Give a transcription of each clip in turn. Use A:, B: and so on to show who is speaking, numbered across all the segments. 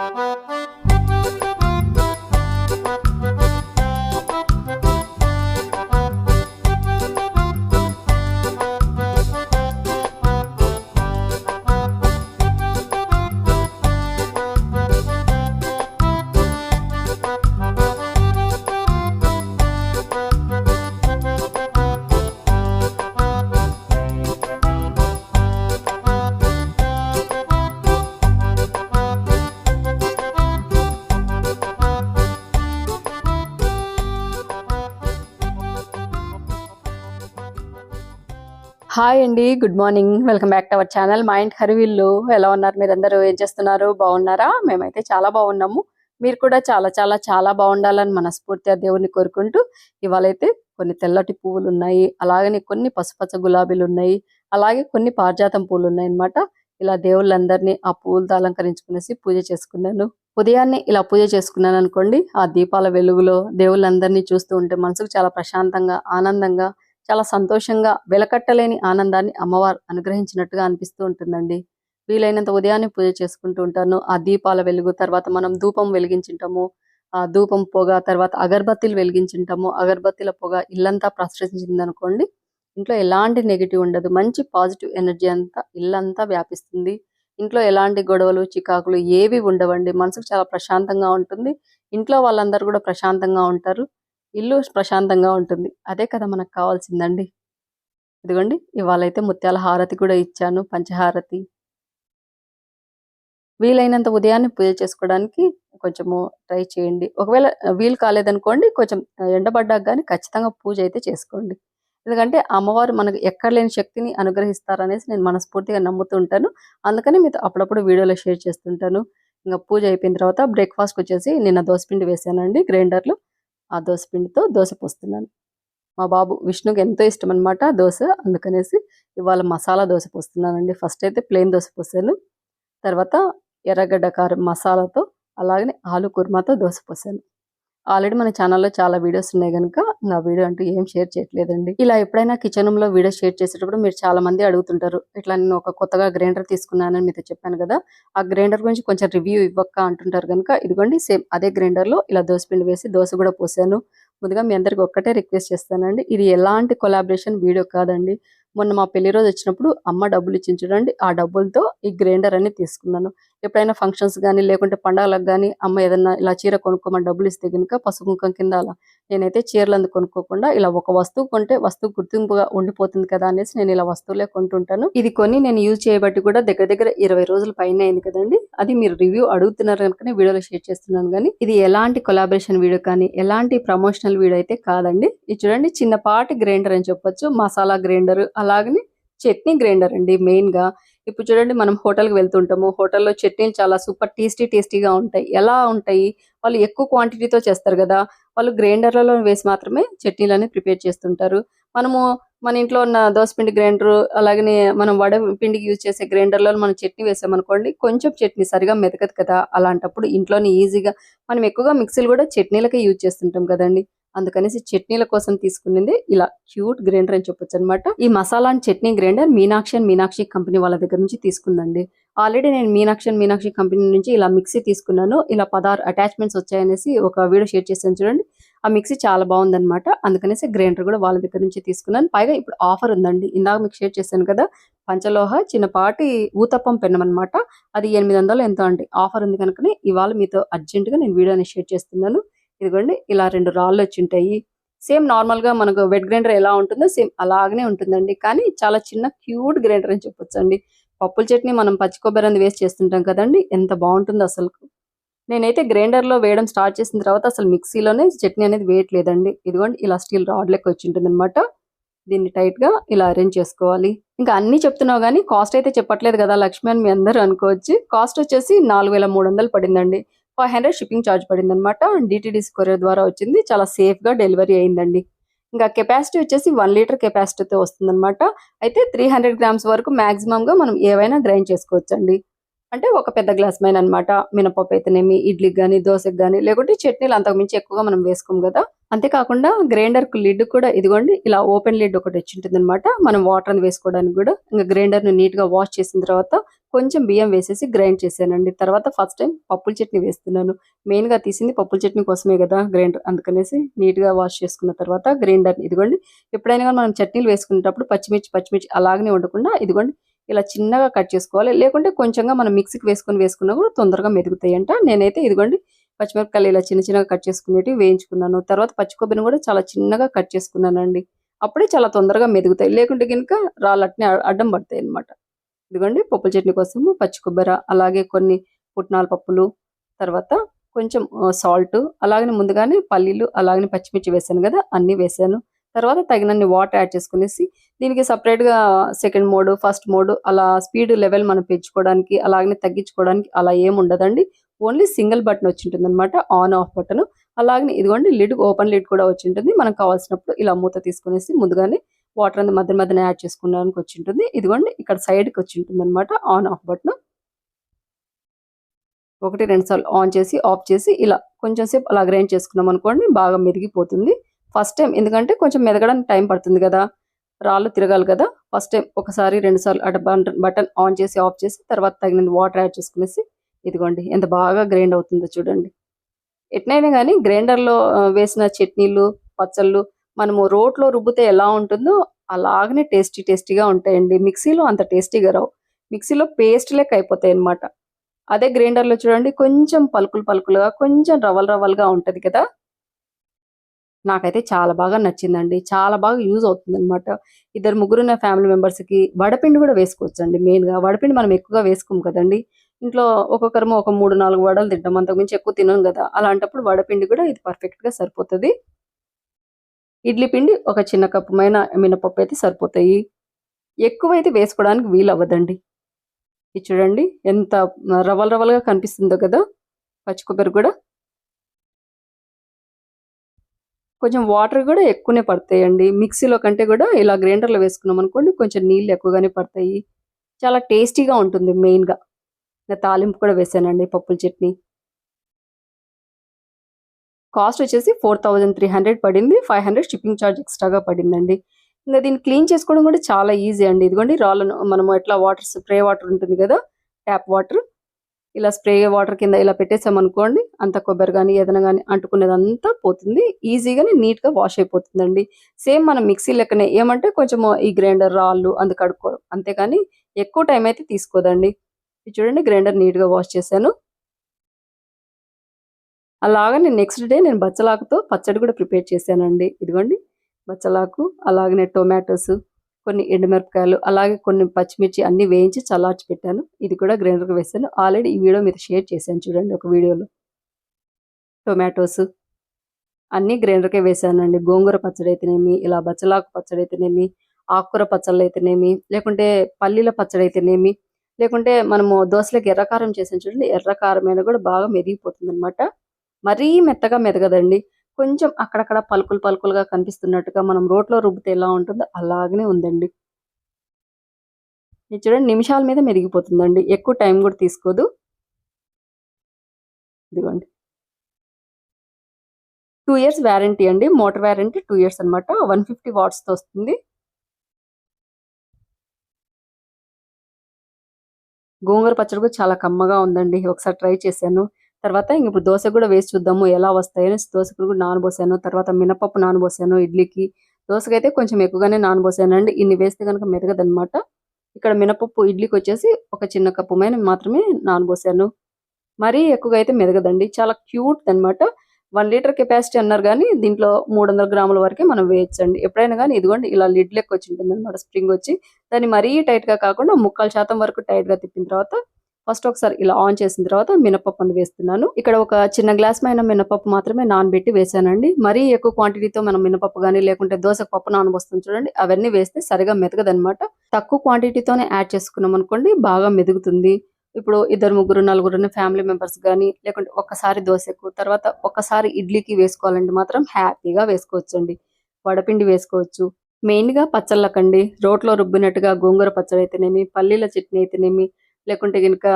A: Thank you. Hi అండి good morning welcome back to our channel mind Harivillu ఎలా ఉన్నారు మీరందరూ? ఏం చేస్తున్నారు? బాగున్నారా? మేమైతే చాలా బాగున్నాము. మీరు కూడా చాలా చాలా చాలా బాగుండాలని మనస్ఫూర్తిగా దేవుని కోరుకుంటూ ఇవాళైతే కొన్ని తెల్లటి పువ్వులు ఉన్నాయి. అలాగనే కొన్ని పసుపచ్చ గులాబీలు ఉన్నాయి. అలాగే కొన్ని పారిజాతం పూలు ఉన్నాయి అన్నమాట ఇలా దేవుళ్ళందరినీ ఆ పూలతో అలంకరించుకునేసి పూజ చేసుకున్నాను. ఉదయాన్నే ఇలా పూజ చేసుకున్నాను అనుకోండి ఆ దీపాల వెలుగులో దేవుళ్ళందరినీ చూస్తూ ఉంటే మనసుకు చాలా ప్రశాంతంగా ఆనందంగా చాలా సంతోషంగా వెలకట్టలేని ఆనందాన్ని అమ్మవారు అనుగ్రహించినట్టుగా అనిపిస్తూ ఉంటుందండి. వీలైనంత ఉదయాన్నే పూజ చేసుకుంటూ ఉంటాను. ఆ దీపాల వెలుగు తర్వాత మనం ధూపం వెలిగించుంటాము. ఆ ధూపం పొగ తర్వాత అగరబత్తీలు వెలిగించుంటాము. అగరబత్తీల పొగ ఇల్లంతా ప్రసరించింది అనుకోండి ఇంట్లో ఎలాంటి నెగిటివ్ ఉండదు. మంచి పాజిటివ్ ఎనర్జీ అంతా ఇల్లంతా వ్యాపిస్తుంది. ఇంట్లో ఎలాంటి గొడవలు చికాకులు ఏవి ఉండవండి. మనసుకు చాలా ప్రశాంతంగా ఉంటుంది. ఇంట్లో వాళ్ళందరూ కూడా ప్రశాంతంగా ఉంటారు. ఇల్లు ప్రశాంతంగా ఉంటుంది. అదే కదా మనకు కావాల్సిందండి. ఇదిగోండి ఇవాళ అయితే ముత్యాల హారతి కూడా ఇచ్చాను పంచహారతి. వీలైనంత ఉదయాన్నే పూజ చేసుకోవడానికి కొంచెము ట్రై చేయండి. ఒకవేళ వీలు కాలేదనుకోండి కొంచెం ఎండబడ్డాక కానీ ఖచ్చితంగా పూజ అయితే చేసుకోండి. ఎందుకంటే అమ్మవారు మనకు ఎక్కడ లేని శక్తిని అనుగ్రహిస్తారనేసి నేను మనస్ఫూర్తిగా నమ్ముతూ ఉంటాను. అందుకని మీతో అప్పుడప్పుడు వీడియోలో షేర్ చేస్తుంటాను. ఇంకా పూజ అయిపోయిన తర్వాత బ్రేక్ఫాస్ట్కి వచ్చేసి నిన్న దోసపిండి వేసానండి గ్రైండర్లో. ఆ దోశ పిండితో దోశ పోస్తున్నాను. మా బాబు విష్ణుకి ఎంతో ఇష్టం అనమాట దోశ. అందుకనేసి ఇవాళ మసాలా దోశ పోస్తున్నానండి. ఫస్ట్ అయితే ప్లెయిన్ దోశ పోసాను. తర్వాత ఎర్రగడ్డ కారం మసాలాతో అలాగనే ఆలు కుర్మాతో దోశ పోసాను. ఆల్రెడీ మన ఛానల్లో చాలా వీడియోస్ ఉన్నాయి కనుక నా వీడియో అంటూ ఏం షేర్ చేయట్లేదండి. ఇలా ఎప్పుడైనా కిచెన్లో వీడియో షేర్ చేసేటప్పుడు మీరు చాలా మంది అడుగుతుంటారు ఇట్లా నేను ఒక కొత్తగా గ్రైండర్ తీసుకున్నానని మీతో చెప్పాను కదా ఆ గ్రైండర్ గురించి కొంచెం రివ్యూ ఇవ్వక్క అంటుంటారు కనుక ఇదిగోండి సేమ్ అదే గ్రైండర్లో ఇలా దోశ పిండి వేసి దోశ కూడా పోసాను. ముందుగా మీ అందరికి ఒక్కటే రిక్వెస్ట్ చేస్తానండి ఇది ఎలాంటి కొలాబరేషన్ వీడియో కాదండి. మొన్న మా పెళ్ళి రోజు వచ్చినప్పుడు అమ్మ డబ్బులు ఇచ్చి చూడండి ఆ డబ్బులతో ఈ గ్రైండర్ అని తీసుకున్నాను. ఎప్పుడైనా ఫంక్షన్స్ కానీ లేకుంటే పండగలకు కానీ అమ్మ ఏదన్నా ఇలా చీర కొనుక్కోమని డబ్బులు ఇస్తే కనుక పసుపు కింద అలా నేనైతే చీరలు అందుకు కొనుక్కోకుండా ఇలా ఒక వస్తువు కొంటే వస్తువు గుర్తింపుగా ఉండిపోతుంది కదా అనేసి నేను ఇలా వస్తువులే కొంటుంటాను. ఇది కొని నేను యూజ్ చేయబట్టి కూడా దగ్గర దగ్గర ఇరవై రోజుల పైన అయింది కదండి. అది మీరు రివ్యూ అడుగుతున్నారు కనుకనే వీడియోలో షేర్ చేస్తున్నాను కానీ ఇది ఎలాంటి కొలాబరేషన్ వీడియో కానీ ఎలాంటి ప్రమోషనల్ వీడియో అయితే కాదండి. ఇది చూడండి చిన్నపాటి గ్రైండర్ అని చెప్పొచ్చు మసాలా గ్రైండర్ అలాగనే చట్నీ గ్రైండర్ అండి మెయిన్గా ఇప్పుడు చూడండి మనం హోటల్కి వెళ్తుంటాము. హోటల్లో చట్నీలు చాలా సూపర్ టేస్టీ టేస్టీగా ఉంటాయి. ఎలా ఉంటాయి? వాళ్ళు ఎక్కువ క్వాంటిటీతో చేస్తారు కదా. వాళ్ళు గ్రైండర్లలో వేసి మాత్రమే చట్నీలు అనేది ప్రిపేర్ చేస్తుంటారు. మనము మన ఇంట్లో ఉన్న దోసపిండి గ్రైండర్ అలాగనే మనం వడ పిండికి యూజ్ చేసే గ్రైండర్లో మనం చట్నీ వేసామనుకోండి కొంచెం చట్నీ సరిగా మెతకదు కదా. అలాంటప్పుడు ఇంట్లోనే ఈజీగా మనం ఎక్కువగా మిక్సీలు కూడా చట్నీలకే యూజ్ చేస్తుంటాం కదండి. అందుకనేసి చట్నీల కోసం తీసుకునేది ఇలా క్యూట్ గ్రైండర్ అని చెప్పొచ్చు అనమాట ఈ masala and chutney grinder Meenakshi and Meenakshi company వాళ్ళ దగ్గర నుంచి తీసుకుందండి. ఆల్రెడీ నేను మీనాక్షి అండ్ మీనాక్షి కంపెనీ నుంచి ఇలా మిక్సీ తీసుకున్నాను. ఇలా పదహారు అటాచ్మెంట్స్ వచ్చాయనేసి ఒక వీడియో షేర్ చేశాను చూడండి. ఆ మిక్సీ చాలా బాగుందన్నమాట అందుకనేసి గ్రైండర్ కూడా వాళ్ళ దగ్గర నుంచి తీసుకున్నాను. పైగా ఇప్పుడు ఆఫర్ ఉందండి. ఇందాక మీకు షేర్ చేశాను కదా పంచలోహ చిన్నపాటి ఊతప్పం పెన్నం అనమాట అది ఎనిమిది వందలు ఎంతో అండి. ఆఫర్ ఉంది కనుకనే ఇవాళ మీతో అర్జెంటుగా నేను వీడియోని షేర్ చేస్తున్నాను. ఇదిగోండి ఇలా రెండు రాళ్ళు వచ్చి ఉంటాయి. సేమ్ నార్మల్గా మనకు వెట్ గ్రైండర్ ఎలా ఉంటుందో సేమ్ అలాగనే ఉంటుందండి. కానీ చాలా చిన్న క్యూట్ గ్రైండర్ అని చెప్పొచ్చు అండి పప్పుల చట్నీ మనం పచ్చి కొబ్బరి వేస్ట్ చేస్తుంటాం కదండి ఎంత బాగుంటుందో అసలు. నేనైతే గ్రైండర్లో వేయడం స్టార్ట్ చేసిన తర్వాత అసలు మిక్సీలోనే చట్నీ అనేది వేయట్లేదండి. ఇదిగోండి ఇలా స్టీల్ రాడ్ లెక్క వచ్చి ఉంటుంది అనమాట దీన్ని టైట్గా ఇలా అరేంజ్ చేసుకోవాలి. ఇంకా అన్ని చెప్తున్నావు కానీ కాస్ట్ అయితే చెప్పట్లేదు కదా లక్ష్మి అని మీ అందరూ అనుకోవచ్చు. కాస్ట్ వచ్చేసి నాలుగు వేల మూడు వందలు పడిందండి. ఫైవ్ హండ్రెడ్ షిప్పింగ్ ఛార్జ్ పడింది అనమాట డిటిడి కొరియర్ ద్వారా వచ్చింది. చాలా సేఫ్గా డెలివరీ అయిందండి. ఇంకా కెపాసిటీ వచ్చేసి వన్ లీటర్ కెపాసిటీతో వస్తుంది అనమాట అయితే త్రీ హండ్రెడ్ గ్రామ్స్ వరకు మ్యాక్సిమంగా మనం ఏవైనా గ్రైండ్ చేసుకోవచ్చు అండి అంటే ఒక పెద్ద గ్లాస్ మైన అనమాట మినపప్పు అయితేనేమి ఇడ్లీకి కానీ దోశకి కానీ లేకుంటే చట్నీలు అంతకు మించి ఎక్కువగా మనం వేసుకోము కదా. అంతేకాకుండా గ్రైండర్కు లిడ్ కూడా ఇదిగోండి ఇలా ఓపెన్ లిడ్ ఒకటి వచ్చి ఉంటుంది అనమాట మనం వాటర్ని వేసుకోవడానికి కూడా ఇంకా గ్రైండర్ను నీట్గా వాష్ చేసిన తర్వాత కొంచెం బియ్యం వేసేసి గ్రైండ్ చేశానండి. తర్వాత ఫస్ట్ టైం పప్పుల చట్నీ వేస్తున్నాను. మెయిన్గా తీసింది పప్పుల చట్నీ కోసమే కదా గ్రైండర్. అందుకనేసి నీట్గా వాష్ చేసుకున్న తర్వాత గ్రైండర్ ఇదిగోండి ఎప్పుడైనా కానీ మనం చట్నీలు వేసుకునేటప్పుడు పచ్చిమిర్చి పచ్చిమిర్చి అలాగనే ఉండకుండా ఇదిగోండి ఇలా చిన్నగా కట్ చేసుకోవాలి. లేకుంటే కొంచెంగా మనం మిక్సీకి వేసుకొని వేసుకున్నా కూడా తొందరగా మెదుగుతాయి అంట నేనైతే ఇదిగోండి పచ్చిమిరపకాయలు ఇలా చిన్న చిన్నగా కట్ చేసుకునేవి వేయించుకున్నాను. తర్వాత పచ్చి కొబ్బరిని కూడా చాలా చిన్నగా కట్ చేసుకున్నానండి. అప్పుడే చాలా తొందరగా మెదుగుతాయి. లేకుంటే కనుక రాళ్ళట్ని అడ్డం పడతాయి అన్నమాట. ఇదిగోండి పప్పుల చట్నీ కోసము పచ్చి కొబ్బరి అలాగే కొన్ని పుట్నాల పప్పులు తర్వాత కొంచెం సాల్ట్ అలాగనే ముందుగానే పల్లీలు అలాగనే పచ్చిమిర్చి వేసాను కదా అన్నీ వేసాను. తర్వాత తగినన్ని వాటర్ యాడ్ చేసుకునేసి దీనికి సపరేట్గా గా సెకండ్ మోడ్ ఫస్ట్ మోడ్ అలా స్పీడ్ లెవెల్ మనం పెంచుకోవడానికి అలాగనే తగ్గించుకోవడానికి అలా ఏముండదండి ఉండదండి. ఓన్లీ సింగిల్ బటన్ వచ్చి ఉంటుంది అనమాట ఆన్ ఆఫ్ బటన్ అలాగనే ఇదిగోండి లిడ్ ఓపెన్ లిడ్ కూడా వచ్చి ఉంటుంది మనకు కావాల్సినప్పుడు ఇలా మూత తీసుకునేసి ముందుగానే వాటర్ అనేది మధ్య మధ్యన యాడ్ చేసుకోవడానికి వచ్చి ఉంటుంది ఇదిగోండి ఇక్కడ సైడ్కి కి వచ్చి ఉంటుంది అనమాట ఆన్ ఆఫ్ బటన్ ఒకటి రెండు సార్లు ఆన్ చేసి ఆఫ్ చేసి ఇలా కొంచెం సేపు అలా గ్రైండ్ చేసుకున్నాం అనుకోండి బాగా మెరిగిపోతుంది. ఫస్ట్ టైం ఎందుకంటే కొంచెం మెదగడానికి టైం పడుతుంది కదా రాళ్ళు తిరగాలి కదా. ఫస్ట్ టైం ఒకసారి రెండు సార్లు అటు బటన్ ఆన్ చేసి ఆఫ్ చేసి తర్వాత తగినంత వాటర్ యాడ్ చేసుకునేసి ఇదిగోండి ఎంత బాగా గ్రైండ్ అవుతుందో చూడండి. ఎట్నైనా కానీ గ్రైండర్లో వేసిన చట్నీలు పచ్చళ్ళు మనము రోట్లో రుబ్బితే ఎలా ఉంటుందో అలాగనే టేస్టీ టేస్టీగా ఉంటాయండి. మిక్సీలో అంత టేస్టీగా రావు మిక్సీలో పేస్ట్ లెక్క అయిపోతాయి అనమాట అదే గ్రైండర్లో చూడండి కొంచెం పలుకులు పలుకులుగా కొంచెం రవ్వలు రవల్గా ఉంటది కదా. నాకైతే చాలా బాగా నచ్చిందండి. చాలా బాగా యూజ్ అవుతుంది అనమాట ఇద్దరు ముగ్గురు ఉన్న ఫ్యామిలీ మెంబర్స్కి వడపిండి కూడా వేసుకోవచ్చు అండి మెయిన్గా. వడపిండి మనం ఎక్కువగా వేసుకోము కదండి. ఇంట్లో ఒక్కొక్కరము ఒక మూడు నాలుగు వడలు తింటాం. అంతకుమించి ఎక్కువ తినం కదా. అలాంటప్పుడు వడపిండి కూడా ఇది పర్ఫెక్ట్గా సరిపోతుంది. ఇడ్లీ పిండి ఒక చిన్న కప్పు మైన మినపప్పు అయితే సరిపోతాయి. ఎక్కువ అయితే వేసుకోవడానికి వీలు అవ్వదండి ఇది చూడండి ఎంత రవ్వలు రవ్వలుగా కనిపిస్తుందో కదా. పచ్చి కొబ్బరి కూడా కొంచెం వాటర్ కూడా ఎక్కువనే పడతాయండి. మిక్సీలో కంటే కూడా ఇలా గ్రైండర్లో వేసుకున్నాం అనుకోండి కొంచెం నీళ్ళు ఎక్కువగానే పడతాయి. చాలా టేస్టీగా ఉంటుంది మెయిన్గా. ఇంకా తాలింపు కూడా వేసానండి పప్పుల చట్నీ. కాస్ట్ వచ్చేసి ఫోర్ థౌజండ్ త్రీ హండ్రెడ్ పడింది. ఫైవ్ హండ్రెడ్ షిప్పింగ్ ఛార్జ్ ఎక్స్ట్రాగా పడిందండి. ఇంకా దీన్ని క్లీన్ చేసుకోవడం కూడా చాలా ఈజీ అండి. ఇదిగోండి రాళ్ళను మనం ఎట్లా వాటర్ స్ప్రే వాటర్ ఉంటుంది కదా ట్యాప్ వాటర్. ఇలా స్ప్రే వాటర్ కింద ఇలా పెట్టేసామనుకోండి అంత కొబ్బరి కానీ ఏదైనా కానీ అంటుకునేదంతా పోతుంది. ఈజీగానే నీట్గా వాష్ అయిపోతుందండి. సేమ్ మనం మిక్సీ లెక్కనే ఏమంటే కొంచెం ఈ గ్రైండర్ రాళ్ళు అందు కడుక్కోవడం అంతేకాని ఎక్కువ టైం అయితే తీసుకోదండి. ఇది చూడండి గ్రైండర్ నీట్గా వాష్ చేశాను. అలాగనే నెక్స్ట్ డే నేను బచ్చలాకుతో పచ్చడి కూడా ప్రిపేర్ చేశానండి. ఇదిగోండి బచ్చలాకు అలాగనే టొమాటోస్ కొన్ని ఎండుమిరపకాయలు అలాగే కొన్ని పచ్చిమిర్చి అన్ని వేయించి చల్లార్చి పెట్టాను. ఇది కూడా గ్రైండర్కి వేసాను. ఆల్రెడీ ఈ వీడియో మీద షేర్ చేశాను చూడండి ఒక వీడియోలో. టొమాటోస్ అన్నీ గ్రైండర్కే వేసానండి. గోంగూర పచ్చడి అయితేనేమి ఇలా బచ్చలాకు పచ్చడి అయితేనేమి ఆకుకూర పచ్చళ్ళు అయితేనేమి లేకుంటే పల్లీల పచ్చడి అయితేనేమి లేకుంటే మనము దోశలకు ఎర్రకారం చేసాను చూడండి ఎర్రకారం అయినా కూడా బాగా మెదిగిపోతుంది అనమాట మరీ మెత్తగా మెదగదండి. కొంచెం అక్కడక్కడ పలుకులు పలుకులుగా కనిపిస్తున్నట్టుగా మనం రోట్లో రుబ్బితే ఎలా ఉంటుందో అలాగనే ఉందండి. ఇది చూడండి నిమిషాల మీద మెరిగిపోతుందండి. ఎక్కువ టైం కూడా తీసుకోదు. ఇదిగోండి. టూ ఇయర్స్ వ్యారంటీ అండి. మోటార్ వ్యారంటీ టూ ఇయర్స్ అనమాట వన్ ఫిఫ్టీ వాట్స్తో వస్తుంది. గోంగూర పచ్చడి కూడా చాలా కమ్మగా ఉందండి. ఒకసారి ట్రై చేశాను. తర్వాత ఇంక ఇప్పుడు దోశ కూడా వేసి చూద్దాము ఎలా వస్తాయని. దోశకు కూడా నానబోసాను. తర్వాత మినపప్పు నానబోసాను ఇడ్లీకి. దోశకైతే కొంచెం ఎక్కువగానే నానబోసానండి ఇన్ని వేస్తే కనుక మెరగదనమాట ఇక్కడ మినపప్పు ఇడ్లీకి వచ్చేసి ఒక చిన్న కప్పు మీద మాత్రమే నానబోసాను. మరీ ఎక్కువగా అయితే మెదగదండి చాలా క్యూట్ అన్నమాట వన్ లీటర్ కెపాసిటీ అన్నారు కానీ దీంట్లో మూడు వందల గ్రాముల వరకే మనం వేయచ్చండి. ఎప్పుడైనా కానీ ఇదిగోండి ఇలా లిడ్ లెక్క వచ్చి ఉంటుంది అనమాట స్ప్రింగ్ వచ్చి. దాన్ని మరీ టైట్గా కాకుండా ముక్కాలు శాతం వరకు టైట్గా తిప్పిన తర్వాత ఫస్ట్ ఒకసారి ఇలా ఆన్ చేసిన తర్వాత మినపప్పు అని వేస్తున్నాను. ఇక్కడ ఒక చిన్న గ్లాస్ పైన మినపప్పు మాత్రమే నానబెట్టి వేసానండి మరీ ఎక్కువ క్వాంటిటీతో మనం మినపప్పు కానీ లేకుంటే దోశకు పప్పు నానబోస్తుంది చూడండి అవన్నీ వేస్తే సరిగా మెతకదనమాట తక్కువ క్వాంటిటీతోనే యాడ్ చేసుకున్నాం అనుకోండి బాగా మెదుగుతుంది. ఇప్పుడు ఇద్దరు ముగ్గురు నలుగురు ఫ్యామిలీ మెంబర్స్ కానీ లేకుంటే ఒక్కసారి దోశకు తర్వాత ఒక్కసారి ఇడ్లీకి వేసుకోవాలంటే మాత్రం హ్యాపీగా వేసుకోవచ్చండి. వడపిండి వేసుకోవచ్చు. మెయిన్గా పచ్చళ్ళకండి. రోట్లో రుబ్బినట్టుగా గోంగూర పచ్చడి అయితేనేమి పల్లీల చట్నీ అయితేనేమి లేకుంటే కనుక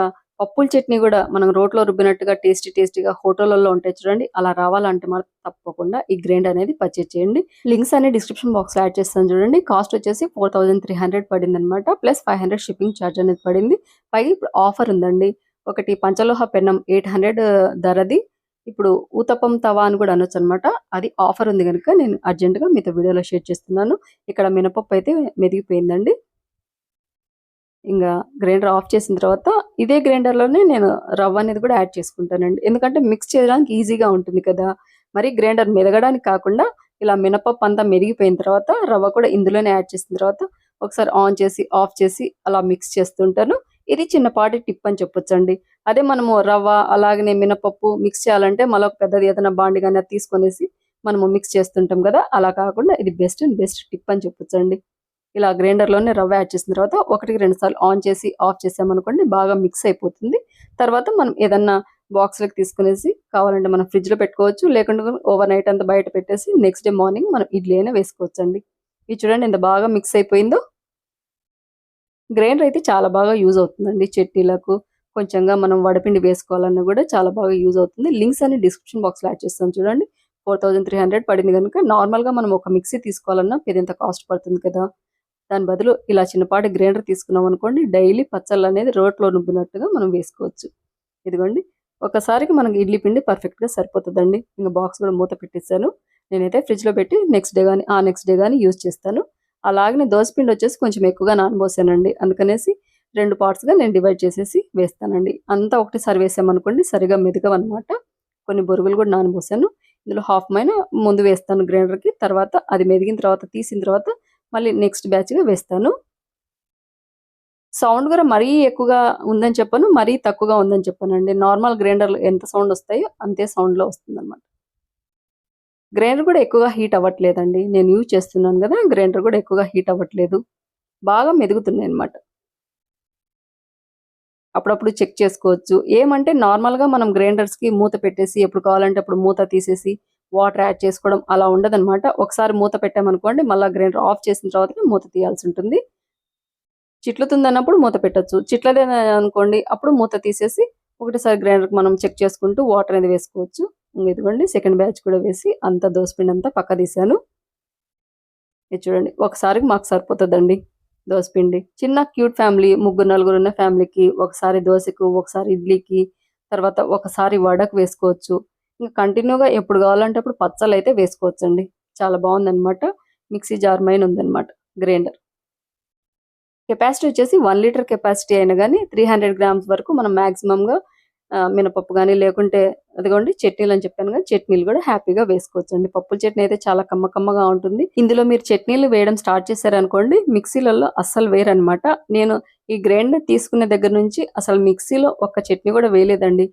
A: పప్పుల చట్నీ కూడా మనం రోట్లో రుబ్బినట్టుగా టేస్టీ టేస్టీగా హోటళ్ళలో ఉంటాయి చూడండి అలా రావాలంటే మాత్రం తప్పకుండా ఈ గ్రైండ్ అనేది పర్చేజ్ చేయండి. లింక్స్ అనే డిస్క్రిప్షన్ బాక్స్లో యాడ్ చేస్తాను చూడండి. కాస్ట్ వచ్చేసి ఫోర్ థౌసండ్ త్రీ హండ్రెడ్ పడింది అనమాట plus five hundred shipping charge అనేది పడింది. పైగా ఇప్పుడు ఆఫర్ ఉందండి. ఒకటి పంచలోహ పెన్నం ఎయిట్ హండ్రెడ్ ధరది. ఇప్పుడు ఊతప్పం తవా అని కూడా అనొచ్చు అనమాట అది ఆఫర్ ఉంది కనుక నేను అర్జెంట్గా మీతో వీడియోలో షేర్ చేస్తున్నాను. ఇక్కడ మినపప్పు అయితే మెదిగిపోయిందండి. ఇంకా గ్రైండర్ ఆఫ్ చేసిన తర్వాత ఇదే గ్రైండర్లోనే నేను రవ్వ అనేది కూడా యాడ్ చేసుకుంటానండి. ఎందుకంటే మిక్స్ చేయడానికి ఈజీగా ఉంటుంది కదా. మరి గ్రైండర్ మెదగడానికి కాకుండా ఇలా మినపప్పు అంతా మెరిగిపోయిన తర్వాత రవ్వ కూడా ఇందులోనే యాడ్ చేసిన తర్వాత ఒకసారి ఆన్ చేసి ఆఫ్ చేసి అలా మిక్స్ చేస్తుంటాను. ఇది చిన్నపాటి టిప్ అని చెప్పొచ్చండి. అదే మనము రవ్వ అలాగనే మినపప్పు మిక్స్ చేయాలంటే మళ్ళీ ఒక పెద్దది ఏదైనా బాండి కానీ అది తీసుకొనేసి మనము మిక్స్ చేస్తుంటాం కదా. అలా కాకుండా ఇది బెస్ట్ అండ్ బెస్ట్ టిప్ అని చెప్పొచ్చండి. ఇలా గ్రైండర్లోనే రవ్వ యాడ్ చేసిన తర్వాత ఒకటికి రెండు సార్లు ఆన్ చేసి ఆఫ్ చేసామనుకోండి బాగా మిక్స్ అయిపోతుంది. తర్వాత మనం ఏదన్నా బాక్స్లోకి తీసుకునేసి కావాలంటే మనం ఫ్రిడ్జ్లో పెట్టుకోవచ్చు లేకుంటే ఓవర్ నైట్ అంతా బయట పెట్టేసి నెక్స్ట్ డే మార్నింగ్ మనం ఇడ్లీ అయినా వేసుకోవచ్చు అండి ఇది చూడండి ఎంత బాగా మిక్స్ అయిపోయిందో. గ్రైండర్ అయితే చాలా బాగా యూజ్ అవుతుందండి చట్నీలకు. కొంచెంగా మనం వడపిండి వేసుకోవాలన్నా కూడా చాలా బాగా యూజ్ అవుతుంది. లింక్స్ అని డిస్క్రిప్షన్ బాక్స్లో యాడ్ చేస్తాను చూడండి. ఫోర్ థౌసండ్ త్రీ హండ్రెడ్ పడింది కనుక నార్మల్గా మనం ఒక మిక్సీ తీసుకోవాలన్నా పెద్ద కాస్ట్ పడుతుంది కదా. దాని బదులు ఇలా చిన్నపాటి గ్రైండర్ తీసుకున్నాం అనుకోండి డైలీ పచ్చళ్ళు అనేది రోట్లో నుబ్బినట్టుగా మనం వేసుకోవచ్చు. ఇదిగోండి ఒకసారికి మనకి ఇడ్లీ పిండి పర్ఫెక్ట్గా సరిపోతుందండి. ఇంకా బాక్స్ కూడా మూత పెట్టేశాను. నేనైతే ఫ్రిడ్జ్లో పెట్టి నెక్స్ట్ డే కానీ ఆ నెక్స్ట్ డే కానీ యూజ్ చేస్తాను. అలాగనే పిండి వచ్చేసి కొంచెం ఎక్కువగా నానబోసానండి. అందుకనేసి రెండు పార్ట్స్గా నేను డివైడ్ చేసేసి వేస్తానండి. అంతా ఒకటిసారి వేసామనుకోండి సరిగా మెదగవన్నమాట కొన్ని బొరుగులు కూడా నానబోసాను. ఇందులో హాఫ్ మైన ముందు వేస్తాను గ్రైండర్కి. తర్వాత అది మెదిగిన తర్వాత తీసిన తర్వాత మళ్ళీ నెక్స్ట్ బ్యాచ్గా వేస్తాను. సౌండ్ కూడా మరీ ఎక్కువగా ఉందని చెప్పను మరీ తక్కువగా ఉందని చెప్పానండి నార్మల్ గ్రైండర్ ఎంత సౌండ్ వస్తాయో అంతే సౌండ్లో వస్తుంది అనమాట గ్రైండర్ కూడా ఎక్కువగా హీట్ అవ్వట్లేదండి. నేను యూజ్ చేస్తున్నాను కదా గ్రైండర్ కూడా ఎక్కువగా హీట్ అవ్వట్లేదు. బాగా మెదుగుతున్నాయి అనమాట అప్పుడప్పుడు చెక్ చేసుకోవచ్చు. ఏమంటే నార్మల్గా మనం గ్రైండర్స్కి మూత పెట్టేసి ఎప్పుడు కావాలంటే అప్పుడు మూత తీసేసి వాటర్ యాడ్ చేసుకోవడం అలా ఉండదన్నమాట. ఒకసారి మూత పెట్టామనుకోండి మళ్ళీ గ్రైండర్ ఆఫ్ చేసిన తర్వాత మూత తీయాల్సి ఉంటుంది చిట్లుతుంది అన్నప్పుడు మూత పెట్టచ్చు. చిట్లదే అనుకోండి అప్పుడు మూత తీసేసి ఒకటిసారి గ్రైండర్కి మనం చెక్ చేసుకుంటూ వాటర్ అనేది వేసుకోవచ్చు. ఇదిగోండి సెకండ్ బ్యాచ్ కూడా వేసి అంత దోసపిండి అంతా పక్క తీసాను ఇది చూడండి ఒకసారికి మాకు సరిపోతుందండి దోసపిండి. చిన్న క్యూట్ ఫ్యామిలీ ముగ్గురు నలుగురు ఉన్న ఫ్యామిలీకి ఒకసారి దోశకు ఒకసారి ఇడ్లీకి తర్వాత ఒకసారి వడకు వేసుకోవచ్చు. ఇంకా కంటిన్యూగా ఎప్పుడు కావాలంటే అప్పుడు పచ్చళ్ళు అయితే వేసుకోవచ్చండి. చాలా బాగుందనమాట మిక్సీ జార్ మైన్ ఉందన్నమాట. గ్రైండర్. కెపాసిటీ వచ్చేసి వన్ లీటర్ కెపాసిటీ అయినా కానీ త్రీ హండ్రెడ్ గ్రామ్స్ వరకు మనం మ్యాక్సిమంగా మినపప్పు కానీ లేకుంటే అదిగోండి చట్నీలు అని చెప్పాను కదా చట్నీలు కూడా హ్యాపీగా వేసుకోవచ్చు అండి పప్పుల చట్నీ అయితే చాలా కమ్మ కమ్మగా ఉంటుంది. ఇందులో మీరు చట్నీలు వేయడం స్టార్ట్ చేశారనుకోండి మిక్సీలలో అస్సలు వేరనమాట నేను ఈ గ్రైండర్ తీసుకునే దగ్గర నుంచి అసలు మిక్సీలో ఒక్క చట్నీ కూడా వేయలేదండి.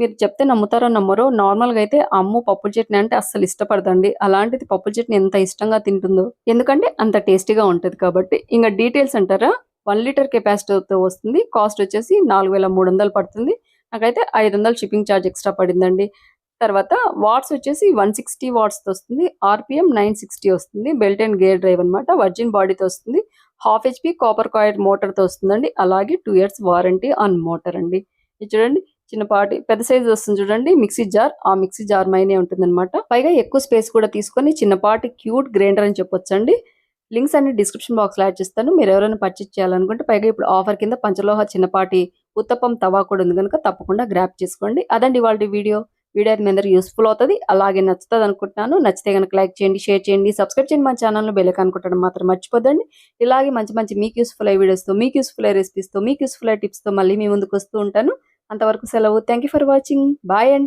A: మీరు చెప్తే నమ్ముతారో నమ్మరో నార్మల్గా అయితే అమ్ము పప్పుల చట్నీ అంటే అస్సలు ఇష్టపడదండి. అలాంటిది పప్పుల చట్నీ ఎంత ఇష్టంగా తింటుందో. ఎందుకంటే అంత టేస్టీగా ఉంటుంది కాబట్టి. ఇంకా డీటెయిల్స్ అంటారా? వన్ లీటర్ కెపాసిటీతో వస్తుంది. కాస్ట్ వచ్చేసి నాలుగు వేల మూడు వందలు పడుతుంది. నాకైతే ఐదు వందలు షిప్పింగ్ ఛార్జ్ ఎక్స్ట్రా పడిందండి. తర్వాత వాట్స్ వచ్చేసి వన్ సిక్స్టీ వాట్స్ వస్తుంది. ఆర్పిఎం నైన్ సిక్స్టీ వస్తుంది. బెల్ట్ అండ్ గేర్ డ్రైవ్ అనమాట వర్జిన్ బాడీతో వస్తుంది. హాఫ్ హెచ్పి కాపర్ కాయిల్ మోటార్తో వస్తుందండి. అలాగే two years warranty on motor అండి. ఇది చూడండి. చిన్నపాటి పెద్ద సైజ్ వస్తుంది చూడండి. Mixie jar. ఆ మిక్సీ జార్ మైనే ఉంటుంది అనమాట పైగా ఎక్కువ స్పేస్ కూడా తీసుకొని చిన్నపాటి క్యూట్ గ్రైండర్ అని చెప్పొచ్చండి. లింక్స్ అన్ని డిస్క్రిప్షన్ బాక్స్లో యాడ్ చేస్తాను. మీరు ఎవరైనా పర్చేజ్ చేయాలనుకుంటే పైగా ఇప్పుడు ఆఫర్ కింద పంచలోహ చిన్నపాటి ఉత్తప్పం తవా కూడా ఉంది కనుక తప్పకుండా గ్రాప్ చేసుకోండి. అదండి వాళ్ళ వీడియో. వీడియో అయితే మీ అందరూ యూస్ఫుల్ అవుతుంది. అలాగే నచ్చుతుంది అనుకుంటున్నాను. నచ్చితే కనుక లైక్ చేయండి షేర్ చేయండి సబ్స్క్రైబ్ చేయండి మా ఛానల్లో బెల్లైక్ అనుకుంటాను మాత్రం మర్చిపోద్దండి. ఇలాగే మంచి మంచి మీకు యూస్ఫుల్ అయ్యే వీడియోస్తో మీకు యూస్ఫుల్ అయ్యే రెసిపీస్తో మీకు యూస్ఫుల్ అయ్యే టిప్స్తో మళ్ళీ మీ ముందుకు వస్తూ ఉంటాను. అంతవరకు సెలవు. థ్యాంక్ ఫర్ వాచింగ్ బాయ్ అండి